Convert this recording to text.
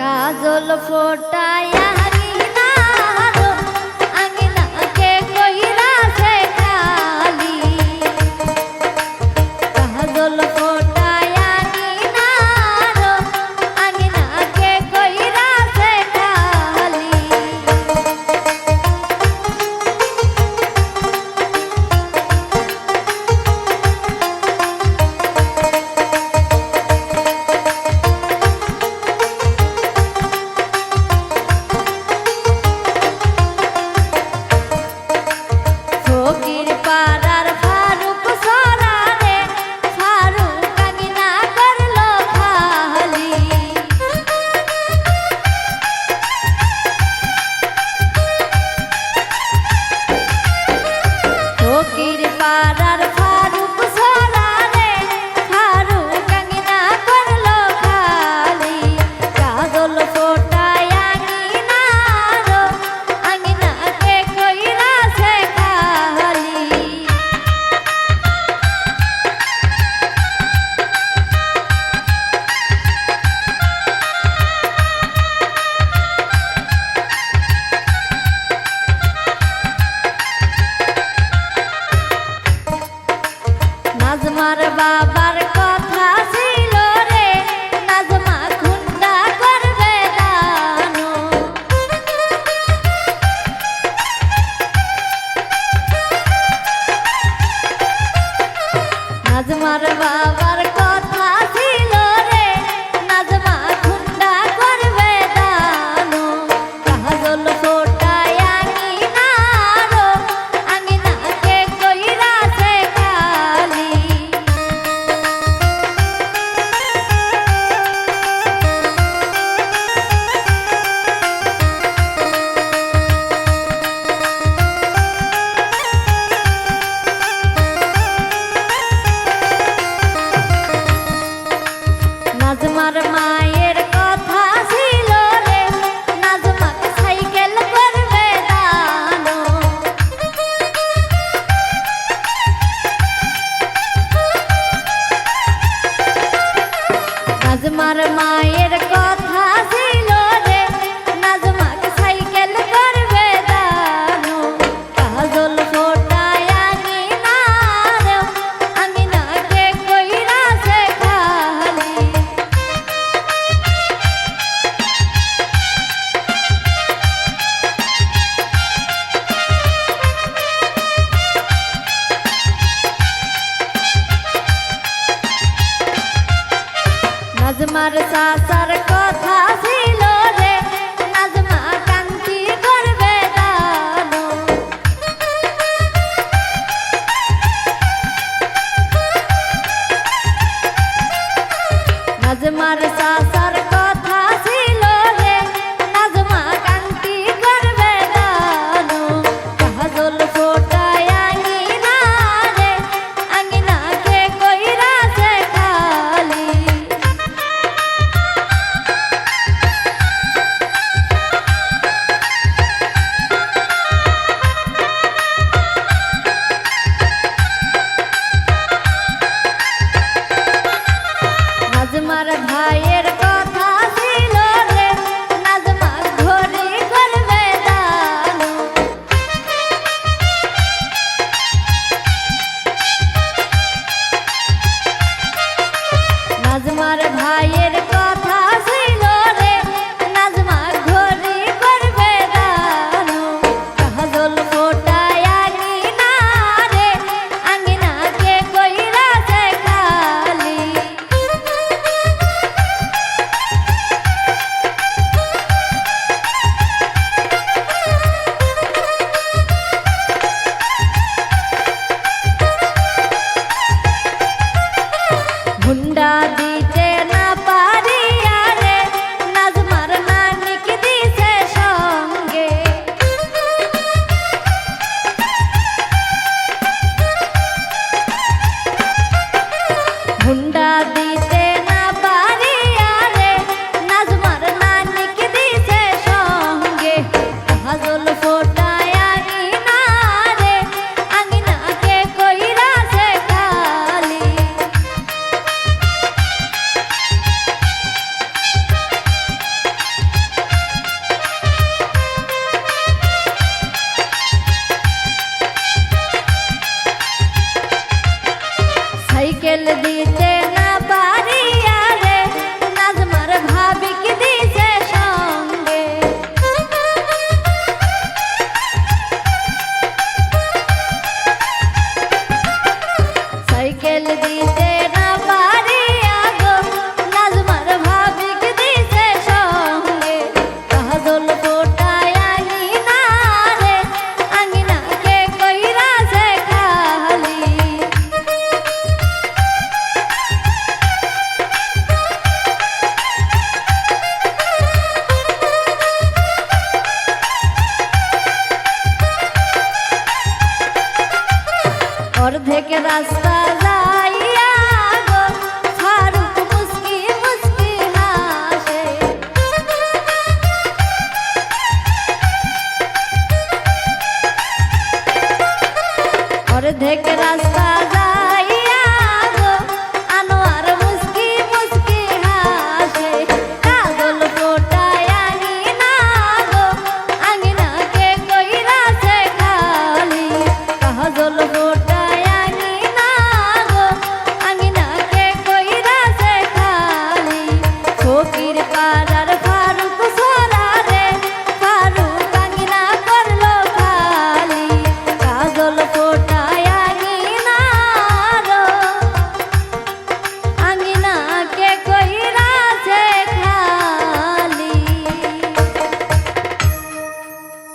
কাজল ফোটায়া para বাসার কথা ছিল রে নাজমা কান্তি করবে দানো নাজমার সাসার ঠান্ডা রাস্তা